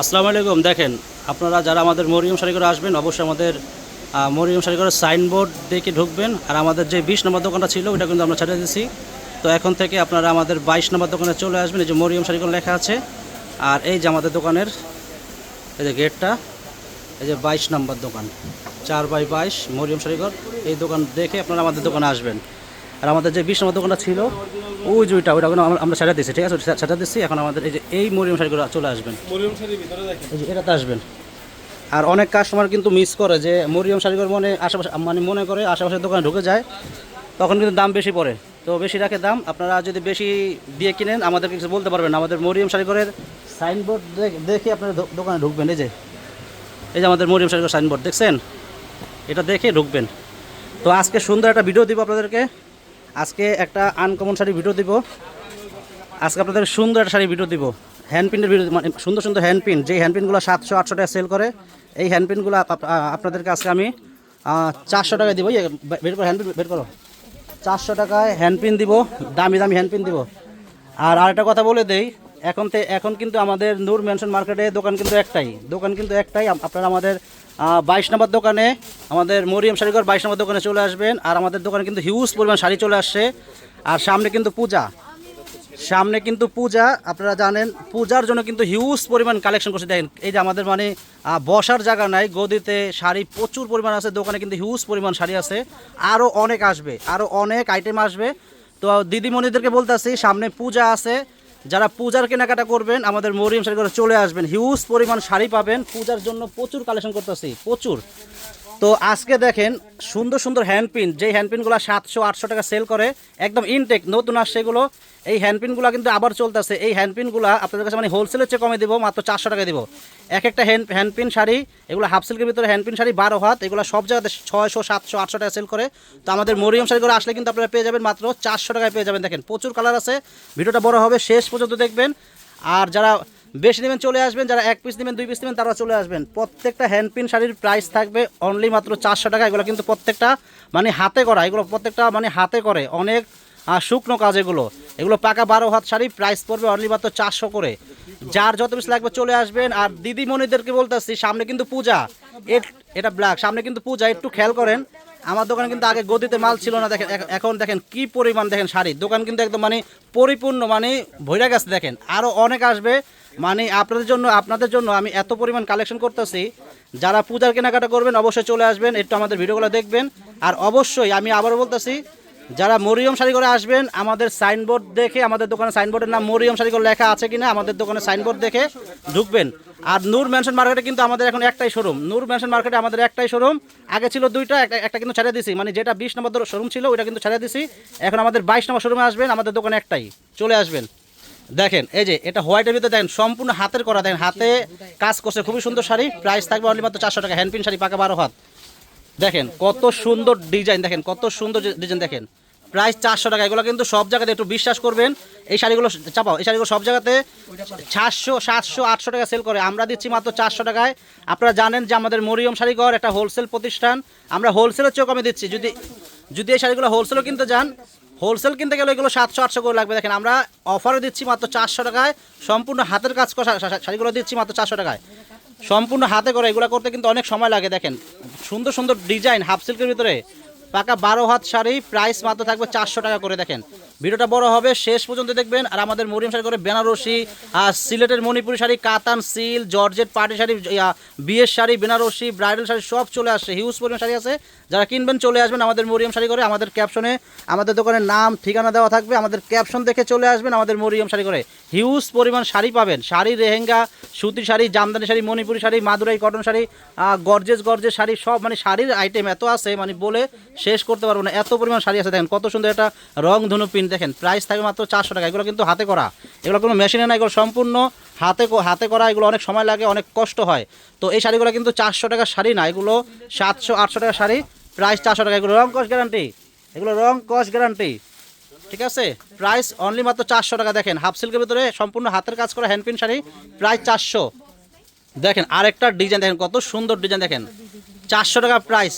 আসসালামু আলাইকুম। দেখেন, আপনারা যারা আমাদের মরিয়ম শাড়িঘরে আসবেন, অবশ্যই আমাদের মরিয়ম শাড়িঘরের সাইনবোর্ড দেখে ঢুকবেন। আর আমাদের যে বিশ নম্বর দোকানটা ছিল ওটা কিন্তু আমরা ছেড়ে দিয়েছি। তো এখন থেকে আপনারা আমাদের বাইশ নম্বর দোকানে চলে আসবেন, এই যে মরিয়ম শাড়িঘর লেখা আছে। আর এই যে আমাদের দোকানের, এই যে গেটটা, এই যে বাইশ নম্বর দোকান। চার বাই বাইশ মরিয়ম শাড়িঘর এই দোকান দেখে আপনারা আমাদের দোকানে আসবেন। আর আমাদের যে বিশ নম্বর দোকানটা ছিল ওই যে ওইটা ওইটা আমরা- ছেড়ে দিচ্ছি ঠিক আছে? ছেড়ে দিচ্ছি এখন আমাদের এই যে এই মরিয়ম শাড়িঘর চলে আসবেন। মরিয়ম শাড়ির ভিতরে দেখেন। এই যে এটাতে আসবেন। আর অনেক কাস্টমার কিন্তু মিস করে যে মরিয়ম শাড়িঘর মনে আশেপাশে মানে মনে করে আশেপাশের দোকানে ঢুকে যায় তখন কিন্তু দাম বেশি পড়ে। তো বেশি রাখে দাম আপনারা যদি বেশি দিয়ে কিনেন আমাদেরকে কিছু বলতে পারবেন আমাদের মরিয়ম শাড়িঘরের সাইনবোর্ড দেখে আপনার দোকানে ঢুকবেন এই যে। এই যে আমাদের মরিয়ম শাড়িঘর সাইনবোর্ড দেখছেন? এটা দেখে ঢুকবেন। তো আজকে সুন্দর একটা ভিডিও দিব আপনাদেরকে। আজকে একটা আনকমন শাড়ি ভিডিও দিব। আজকে আপনাদের সুন্দর একটা শাড়ি ভিডিও দিব। হ্যান্ডপিনের ভিডিও মানে সুন্দর সুন্দর হ্যান্ডপিন যে হ্যান্ডপিনগুলো সাতশো, আটশো টাকা সেল করে, এই হ্যান্ডপিনগুলো আপনাদেরকে আজকে আমি চারশো টাকায় দিব। বের করো হ্যান্ডপিন বের করো। চারশো টাকায় হ্যান্ডপিন দিব, দামি দামি হ্যান্ডপিন দিব। আর আরেকটা কথা বলে দেই, এখন তে, এখন কিন্তু আমাদের নূর মেনশন মার্কেটে দোকান কিন্তু একটাই। দোকান কিন্তু একটাই, আপ- আপনারা আমাদের বাইশ নম্বর দোকানে আমাদের মরিয়ম শাড়িঘর বাইশ নম্বর দোকানে চলে আসবেন, আর আমাদের দোকানে কিন্তু হিউজ পরিমাণ শাড়ি চলে আসছে। আর সামনে কিন্তু পূজা। সামনে কিন্তু পূজা, আপনারা জানেন, পূজার জন্য কিন্তু হিউজ পরিমাণ কালেকশন করছে। দেখেন, এই যে আমাদের মানে বসার জায়গা নাই, গদিতে শাড়ি প্রচুর পরিমাণ আছে, দোকানে কিন্তু হিউজ পরিমাণ শাড়ি আছে। আরও অনেক আসবে আরও অনেক আইটেম আসবে। তো দিদিমণিদেরকে বলতেছি, সামনে পূজা আছে। যারা পূজার কেনাকাটা করবেন, আমাদের মরিয়ম শাড়ি করে চলে আসবেন। হিউজ পরিমাণ শাড়ি পাবেন। পূজার জন্য প্রচুর কালেকশন করতেছি, প্রচুর। তো আজকে দেখেন সুন্দর সুন্দর হ্যান্ডপিন, যেই হ্যান্ডপিনগুলো সাতশো, আটশো টাকা সেল করে, একদম ইনটেক নতুন আসছে এগুলো। এই হ্যান্ডপিনগুলো কিন্তু আবার চলতেছে। এই হ্যান্ডপিনগুলো আপনাদের কাছে মানে হোলসেলের চেয়ে কমে দেবো, মাত্র চারশো টাকা দিব। এক একটা হ্যান্ড, হ্যান্ডপিন শাড়ি, এগুলো হাফ সিল্কের ভিতরে হ্যান্ডপিন শাড়ি, বারো হাত, এগুলো সব জায়গাতে ছয়শো, সাতশো, আটশো টাকা সেল করে। তো আমাদের মরিয়ম শাড়িগুলো আসলে কিন্তু আপনারা পেয়ে যাবেন মাত্র চারশো টাকায় পেয়ে যাবেন। দেখেন প্রচুর কালার আছে। ভিডিওটা বড় হবে, শেষ পর্যন্ত দেখবেন। আর যারা বেশি নেবেন চলে আসবেন, যারা এক পিস নেবেন, দুই পিস নেবেন, তারা চলে আসবেন। প্রত্যেকটা হ্যান্ডপিন শাড়ির প্রাইস থাকবে অনলি মাত্র চারশো টাকা। এগুলো কিন্তু প্রত্যেকটা মানে হাতে করা, এগুলো প্রত্যেকটা মানে হাতে করে অনেক শুকনো কাজ এগুলো। এগুলো পাকা বারো হাত শাড়ি প্রাইস পড়বে অনলি মাত্র চারশো করে। যার যত পিস লাগবে চলে আসবেন। আর দিদিমণিদেরকে বলতেছি, সামনে কিন্তু পূজা। এটা ব্ল্যাক সামনে কিন্তু পূজা, একটু খেয়াল করেন। আমার দোকানে কিন্তু আগে গদিতে মাল ছিল না, দেখেন এখন দেখেন কি পরিমাণ দেখেন শাড়ি। দোকান কিন্তু একদম মানে পরিপূর্ণ মানে ভৈরা গেছে, দেখেন। আরও অনেক আসবে। মানে আপনাদের জন্য আপনাদের জন্য আমি এত পরিমাণ কালেকশন করতেছি। যারা পূজার কেনাকাটা করবেন, অবশ্যই চলে আসবেন, একটু আমাদের ভিডিওগুলো দেখবেন। আর অবশ্যই আমি আবারও বলতেছি, যারা মরিয়ম শাড়ি করে আসবেন, আমাদের সাইনবোর্ড দেখে, আমাদের দোকানে সাইনবোর্ডের নাম মরিয়ম শাড়ি করে লেখা আছে কিনা, আমাদের দোকানে সাইনবোর্ড দেখে ঢুকবেন। আর নূর ম্যানশন মার্কেটে কিন্তু আমাদের এখন একটাই শোরুম নূর ম্যানশন মার্কেটে আমাদের একটাই শোরুম আগে ছিল দুইটা, একটা একটা কিন্তু ছেড়ে দিছি। মানে যেটা বিশ নম্বর শোরুম ছিল, ওইটা কিন্তু ছেড়ে দিছি। এখন আমাদের বাইশ নম্বর শোরুমে আসবেন, আমাদের দোকানে একটাই। চলে আসবেন। দেখেন, এই যে, এটা হোয়াইটের ভিতরে দেখেন, সম্পূর্ণ হাতের করা, দেখেন, হাতে কাজ করছে, খুবই সুন্দর শাড়ি, প্রাইস থাকবে অনলি মাত্র চারশো টাকা হ্যান্ডপিন শাড়ি, পাকা বারো হাত। দেখেন, কত সুন্দর ডিজাইন দেখেন, কত সুন্দর ডিজাইন দেখেন। প্রাইস চারশো টাকা, এগুলো কিন্তু সব জায়গাতে একটু বিশ্বাস করবেন, এই শাড়িগুলো চাপাও, এই শাড়িগুলো সব জায়গাতে চারশো সাতশো, আটশো টাকা সেল করে। আমরা দিচ্ছি মাত্র চারশো টাকায়। আপনারা জানেন যে আমাদের মরিয়ম শাড়িঘর একটা হোলসেল প্রতিষ্ঠান, আমরা হোলসেলের চেয়েও কমে দিচ্ছি। যদি যদি এই শাড়িগুলো হোলসেলও কিনতে যান হোলসেল কিনতে গেলে ওইগুলো সাতশো, আটশো করে লাগবে। দেখেন, আমরা অফারে দিচ্ছি মাত্র চারশো টাকায়। সম্পূর্ণ হাতের কাজ করা শাড়িগুলো দিচ্ছি মাত্র চারশো টাকায়। সম্পূর্ণ হাতে করে এগুলো করতে কিন্তু অনেক সময় লাগে, দেখেন। সুন্দর সুন্দর ডিজাইন, হাফ সিল্কের ভিতরে। পাকা বারো হাত শাড়ি, প্রাইস মাত্র থাকবে চারশো টাকা করে, দেখেন। ভিডিওটা বড় হবে, শেষ পর্যন্ত দেখবেন। আর আমাদের মরিয়ম শাড়ি করে বেনারসি, আর সিলেটের মণিপুরি শাড়ি, কাতান সিল জর্জেট পার্টি শাড়ি বিয়ের শাড়ি, বেনারসি, ব্রাইডাল শাড়ি, সব চলে আসছে। হিউজ পরিমাণ শাড়ি আছে। যারা কিনবেন, চলে আসবেন আমাদের মরিয়ম শাড়ি করে আমাদের ক্যাপশনে আমাদের দোকানের নাম, ঠিকানা দেওয়া থাকবে। আমাদের ক্যাপশন দেখে চলে আসবেন আমাদের মরিয়ম শাড়ি করে হিউজ পরিমাণ শাড়ি পাবেন। শাড়ি রেহেঙ্গা সুতির sari, jamdani sari, Manipuri sari, Madurai cotton sari gorgeous gorgeous sari, সব মানে শাড়ির আইটেম এত আছে মানে বলে শেষ করতে পারব না। এত পরিমাণ শাড়ি আছে, দেখেন কত সুন্দর একটা রং ধনু পিন দেখেন প্রাইস থাকবে মাত্র চারশো টাকা। এগুলো কিন্তু হাতে করা। এগুলো কোনো মেশিনে না, এগুলো সম্পূর্ণ হাতে হাতে করা, এগুলো অনেক সময় লাগে, অনেক কষ্ট হয়। তো এই শাড়িগুলো কিন্তু চারশো টাকার শাড়ি না, এগুলো সাতশো, আটশো টাকার শাড়ি। প্রাইস চারশো টাকা, এগুলো রং কস গ্যারান্টি এগুলো রং কস গ্যারান্টি ঠিক আছে? প্রাইস অনলি মাত্র চারশো টাকা, দেখেন হাফ সিল্কের ভিতরে সম্পূর্ণ হাতের কাজ করা হ্যান্ডপিন শাড়ি প্রাইস চারশো। দেখেন, আরেকটা ডিজাইন দেখেন, কত সুন্দর ডিজাইন দেখেন। চারশো টাকা প্রাইস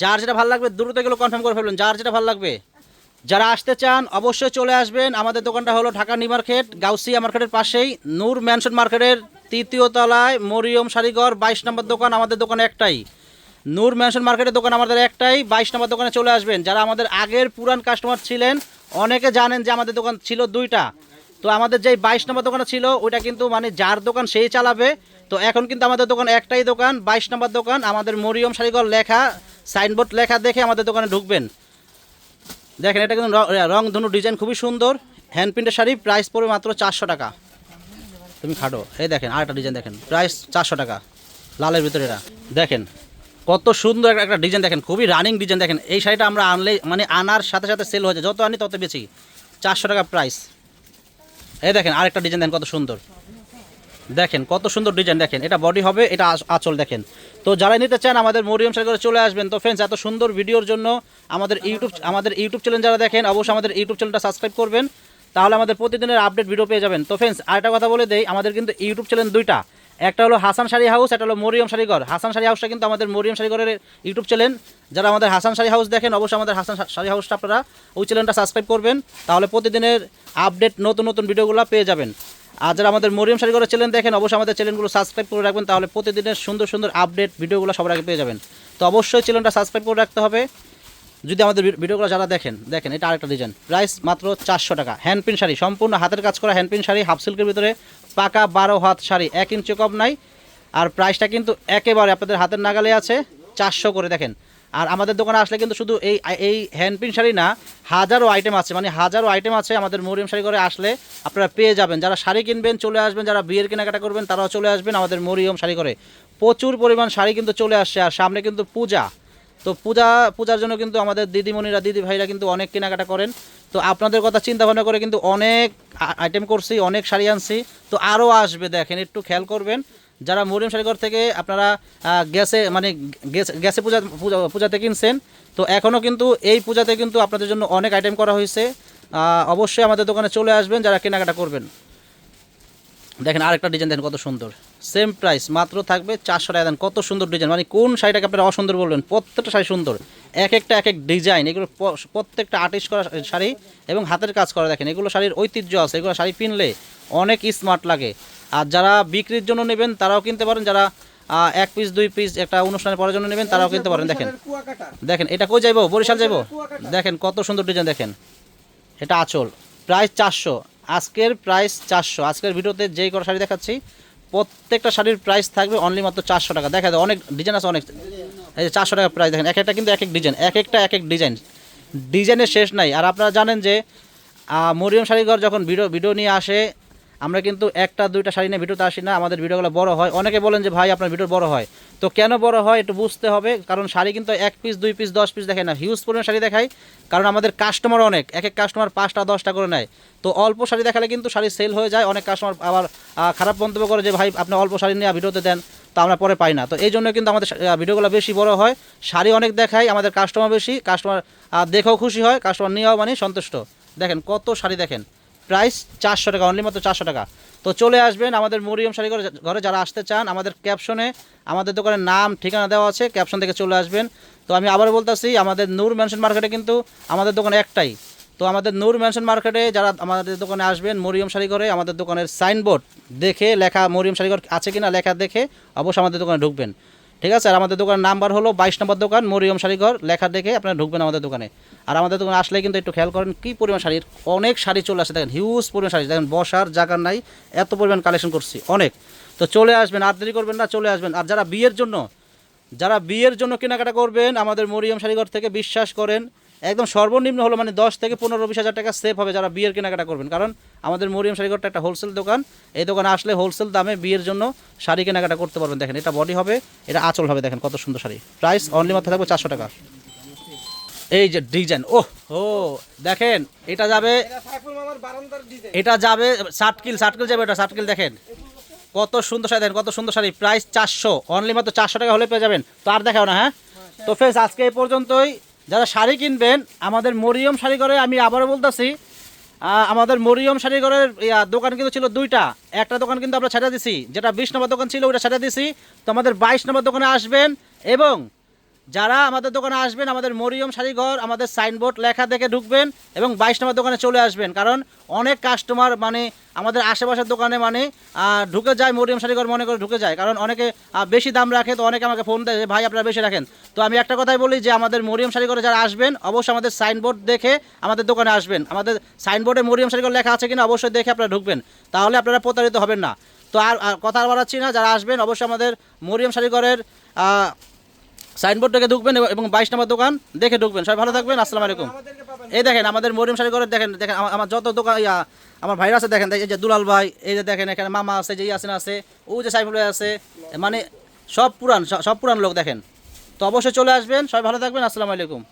যার যেটা ভালো লাগবে, দ্রুত এগুলো কনফার্ম করে ফেলবেন যার যেটা ভালো লাগবে। যারা আসতে চান, অবশ্যই চলে আসবেন। আমাদের দোকানটা হলো ঢাকা নিউ মার্কেট, গাউসিয়া মার্কেটের পাশেই। নূর ম্যানশন মার্কেটের তৃতীয় তলায়, মরিয়ম শাড়িঘর বাইশ নম্বর দোকান আমাদের দোকান একটাই। নূর ম্যানশন মার্কেটের দোকান আমাদের একটাই, বাইশ নম্বর দোকানে চলে আসবেন। যারা আমাদের আগের পুরান কাস্টমার ছিলেন, অনেকে জানেন যে আমাদের দোকান ছিল দুইটা। তো আমাদের যেই বাইশ নম্বর দোকানে ছিল, ওইটা কিন্তু মানে যার দোকান সেই চালাবে। তো এখন কিন্তু আমাদের দোকান একটাই দোকান, বাইশ নম্বর দোকান। আমাদের মরিয়ম শাড়িঘর লেখা সাইনবোর্ড লেখা দেখে আমাদের দোকানে ঢুকবেন। দেখেন, এটা কিন্তু র- ধনু ডিজাইন খুবই সুন্দর। হ্যান্ড প্রিন্টের শাড়ি প্রাইস পড়বে মাত্র চারশো টাকা। তুমি খাটো। এই দেখেন, আরেকটা ডিজাইন দেখেন। প্রাইস চারশো টাকা। লালের ভিতরে এটা। দেখেন, কত সুন্দর একটা- একটা ডিজাইন দেখেন। খুবই রানিং ডিজাইন দেখেন। এই শাড়িটা আমরা আনলে মানে আনার সাথে সাথে সেল হয়ে যায়। যত আনি তত বেশি চারশো টাকা প্রাইস এই দেখেন, আরেকটা ডিজাইন দেখেন কত সুন্দর। দেখেন, কত সুন্দর ডিজাইন দেখেন। এটা বডি হবে, এটা আঁচ- আঁচল দেখেন। তো যারা নিতে চান আমাদের মরিয়ম সাগরে চলে আসবেন, তো ফ্রেন্ডস এত সুন্দর ভিডিওর জন্য আমাদের ইউটিউব আমাদের ইউটিউব চ্যানেল যারা দেখেন, অবশ্যই আমাদের ইউটিউব চ্যানেলটা সাবস্ক্রাইব করবেন, তাহলে আমাদের প্রতিদিনের আপডেট ভিডিও পেয়ে যাবেন। তো ফ্রেন্ডস আরেকটা কথা বলে দেই, আমাদের কিন্তু ইউটিউব চ্যানেল দুইটা। একটা হলো হাসান শাড়ি হাউস একটা হলো মরিয়ম শাড়িঘর হাসান শাড়ি হাউসটা কিন্তু আমাদের মরিয়ম শাড়িঘরের ইউটিউব চ্যানেল যারা আমাদের হাসান শাড়ি হাউস দেখেন, অবশ্যই আমাদের হাসান শাড়ি হাউসটা আপনারা ওই চ্যানেলটা সাবস্ক্রাইব করবেন, তাহলে প্রতিদিনের আপডেট নতুন নতুন ভিডিওগুলো পেয়ে যাবেন। আর যারা আমাদের মরিয়ম শাড়িঘরের চ্যানেল দেখেন, অবশ্যই আমাদের চ্যানেলগুলো সাবস্ক্রাইব করে রাখবেন, তাহলে প্রতিদিনের সুন্দর সুন্দর আপডেট ভিডিওগুলো সবার আগে পেয়ে যাবেন। তো অবশ্যই চ্যানেলটা সাবস্ক্রাইব করে রাখতে হবে। যদি আমাদের ভিডিওগুলো যারা দেখেন দেখেন, এটা আরেকটা ডিজাইন প্রাইস মাত্র চারশো টাকা। হ্যান্ড প্রিন্ট শাড়ি, সম্পূর্ণ হাতের কাজ করা হ্যান্ড প্রিন্ট শাড়ি হাফ সিল্কের ভিতরে পাকা বারো হাত শাড়ি, এক ইঞ্চি কম নাই। আর প্রাইসটা কিন্তু একেবারে আপনাদের হাতের নাগালে আছে, চারশো করে দেখেন। আর আমাদের দোকানে আসলে কিন্তু শুধু এই এই হ্যান্ড প্রিন্ট শাড়ি না হাজারো আইটেম আছে। মানে হাজারো আইটেম আছে আমাদের মরিয়ম শাড়ি করে আসলে আপনারা পেয়ে যাবেন। যারা শাড়ি কিনবেন, চলে আসবেন, যারা বিয়ের কেনাকাটা করবেন, তারাও চলে আসবেন আমাদের মরিয়ম শাড়ি করে প্রচুর পরিমাণ শাড়ি কিন্তু চলে আসছে। আর সামনে কিন্তু পূজা। তো পূজা, পূজার জন্য কিন্তু আমাদের দিদিমণিরা, দিদি ভাইরা কিন্তু অনেক কেনাকাটা করেন। তো আপনাদের কথা চিন্তা ভাবনা করে কিন্তু অনেক আইটেম করছি, অনেক শাড়ি আনছি। তো আরও আসবে, দেখেন, একটু খেয়াল করবেন। যারা মরিয়ম শাড়িঘর থেকে আপনারা গ্যাসে মানে গ্যাস পূজা পূজাতে কিনছেন, তো এখনও কিন্তু এই পূজাতে কিন্তু আপনাদের জন্য অনেক আইটেম করা হয়েছে। অবশ্যই আমাদের দোকানে চলে আসবেন যারা কেনাকাটা করবেন। দেখেন আরেকটা ডিজাইন দেখেন কত সুন্দর। সেম প্রাইস মাত্র থাকবে চারশো টাকা দেন। কত সুন্দর ডিজাইন মানে কোন শাড়িটাকে আপনারা অসুন্দর বলবেন? প্রত্যেকটা শাড়ি সুন্দর। এক একটা এক এক ডিজাইন এগুলো প্রত্যেকটা আর্টিস্ট করা শাড়ি এবং হাতের কাজ করা দেখেন, এগুলো শাড়ির ঐতিহ্য আছে, এগুলো শাড়ি কিনলে অনেক স্মার্ট লাগে। আর যারা বিক্রির জন্য নেবেন, তারাও কিনতে পারেন, যারা এক পিস দুই পিস একটা অনুষ্ঠানে পড়ার জন্য নেবেন, তারাও কিনতে পারেন, দেখেন। দেখেন, এটা কই যাইবো? বরিশাল যাইবো? দেখেন, কত সুন্দর ডিজাইন দেখেন। এটা আঁচল। প্রাইস চারশো। আজকের প্রাইস চারশো। আজকের ভিডিওতে যেই কটা শাড়ি দেখাচ্ছি, প্রত্যেকটা শাড়ির প্রাইস থাকবে অনলি মাত্র চারশো টাকা। দেখা যায় অনেক ডিজাইন আছে, অনেক। এই যে চারশো টাকা প্রাইস দেখেন এক একটা কিন্তু এক এক ডিজাইন এক একটা এক এক ডিজাইন ডিজাইনের শেষ নাই। আর আপনারা জানেন যে মরিয়ম শাড়িঘর যখন ভিডিও ভিডিও নিয়ে আসে, আমরা কিন্তু একটা, দুইটা শাড়ি নিয়ে ভিডিওতে আসি না, আমাদের ভিডিওগুলো বড় হয়। অনেকে বলেন যে, ভাই, আপনার ভিডিও বড় হয়। তো কেন বড় হয় একটু বুঝতে হবে, কারণ শাড়ি কিন্তু এক পিস দুই পিস দশ পিস দেখায় না। হিউজ পরিমাণ শাড়ি দেখায়, কারণ আমাদের কাস্টমার অনেক। এক এক কাস্টমার পাঁচটা, দশটা করে নেয়। তো অল্প শাড়ি দেখালে কিন্তু শাড়ি সেল হয়ে যায়, অনেক কাস্টমার আবার খারাপ মন্তব্য করে যে, ভাই, আপনি অল্প শাড়ি নিয়ে ভিডিওতে দেন। তো আমরা পরে পাই না। তো এই জন্য কিন্তু আমাদের ভিডিওগুলো বেশি বড় হয়। শাড়ি অনেক দেখায় আমাদের কাস্টমার বেশি কাস্টমার দেখেও খুশি হয় কাস্টমার নিয়েও মানে সন্তুষ্ট। দেখেন কত শাড়ি দেখেন প্রাইস চারশো টাকা অনলি মাত্র চারশো টাকা। তো চলে আসবেন আমাদের মরিয়ম শাড়ি ঘরে যারা আসতে চান, আমাদের ক্যাপশনে আমাদের দোকানের নাম, ঠিকানা দেওয়া আছে ক্যাপশন থেকে চলে আসবেন। তো আমি আবার বলতেছি, আমাদের নূর ম্যানশন মার্কেটে কিন্তু আমাদের দোকান একটাই। তো আমাদের নূর ম্যানশন মার্কেটে যারা আমাদের দোকানে আসবেন, মরিয়ম শাড়ি ঘরে আমাদের দোকানের সাইনবোর্ড দেখে লেখা মরিয়ম শাড়ি ঘর আছে কিনা লেখা দেখে অবশ্যই আমাদের দোকানে ঢুকবেন। ঠিক আছে? আর আমাদের দোকানের নাম্বার হলো বাইশ নম্বর দোকান, মরিয়ম শাড়িঘর লেখা দেখে আপনারা ঢুকবেন আমাদের দোকানে। আর আমাদের দোকানে আসলে কিন্তু একটু খেয়াল করেন কী পরিমাণ শাড়ির, অনেক শাড়ি চলে আসে। দেখেন হিউজ পরিমাণ শাড়ি। দেখেন, বসার জায়গা নাই, এত পরিমাণ কালেকশন করছি, অনেক। তো চলে আসবেন, আর দেরি করবেন না, চলে আসবেন। আর যারা বিয়ের জন্য, যারা বিয়ের জন্য কেনাকাটা করবেন, আমাদের মরিয়ম শাড়িঘর থেকে বিশ্বাস করেন একদম সর্বনিম্ন হলো মানে দশ থেকে পনেরো, বিশ হাজার টাকা সেভ হবে যারা বিয়ের কেনাকাটা করবেন। কারণ আমাদের মরিয়ম শাড়িঘরটা একটা হোলসেল দোকান। এই দোকানে আসলে হোলসেল দামে বিয়ের জন্য শাড়ি কেনাকাটা করতে পারবেন। দেখেন, এটা বডি হবে, এটা আঁচল হবে, দেখেন কত সুন্দর শাড়ি। প্রাইস অনলি মাত্র থাকবে চারশো টাকা। এই যে ডিজাইন ও ও দেখেন, এটা যাবে এটা যাবে সাটকিল সাটকিল যাবে এটা সাটকিল দেখেন। কত সুন্দর শাড়ি, দেখেন, কত সুন্দর শাড়ি। প্রাইস চারশো অনলি মাত্র চারশো টাকা হলে পেয়ে যাবেন। তো আর দেখাও না হ্যাঁ? তো ফ্রেন্ডস আজকে এই পর্যন্তই। যারা শাড়ি কিনবেন, আমাদের মরিয়ম শাড়ি করে আমি আবারও বলতেছি আমাদের মরিয়ম শাড়ি ঘরের দোকান কিন্তু ছিল দুইটা। একটা দোকান কিন্তু আমরা ছেড়ে দিছি, যেটা বিশ নম্বর দোকান ছিল ওটা ছেড়ে দিছি। তো আমাদের বাইশ নম্বর দোকানে আসবেন এবং যারা আমাদের দোকানে আসবেন, আমাদের মরিয়ম শাড়িঘর আমাদের সাইনবোর্ড লেখা দেখে ঢুকবেন এবং বাইশ নম্বর দোকানে চলে আসবেন। কারণ অনেক কাস্টমার মানে আমাদের আশেপাশের দোকানে মানে ঢুকে যায়, মরিয়ম শাড়িঘর মনে করে ঢুকে যায়। কারণ অনেকে বেশি দাম রাখে, তো অনেকে আমাকে ফোন দেয় ভাই, আপনারা বেশি রাখেন। তো আমি একটা কথাই বলি যে, আমাদের মরিয়ম শাড়িঘরে যারা আসবেন, অবশ্যই আমাদের সাইনবোর্ড দেখে আমাদের দোকানে আসবেন। আমাদের সাইনবোর্ডে মরিয়ম শাড়িঘর লেখা আছে কিনা, অবশ্যই দেখে আপনারা ঢুকবেন। তাহলে আপনারা প্রতারিত হবেন না। তো আর কথা বাড়াচ্ছি না, যারা আসবেন, অবশ্যই আমাদের মরিয়ম শাড়িঘরের সাইনবোর্ড থেকে ঢুকবেন এবং- বাইশ নম্বর দোকান দেখে ঢুকবেন। সবাই ভালো থাকবেন, আসসালামু আলাইকুম। এই দেখেন, আমাদের মরিম মরিয়ম করে দেখেন দেখেন আমার- আমার যত দোকান ইয়া, আমার ভাইরা আছে, দেখেন, এই যে দুলাল ভাই, এই যে দেখেন, এখানে মামা আছে, যে ইয়াসিন আছে, ও যে সাইফুল ভাই আছে মানে সব পুরান সব পুরান লোক দেখেন। তো অবশ্যই চলে আসবেন, সবাই ভালো থাকবেন, আসসালামু আলাইকুম।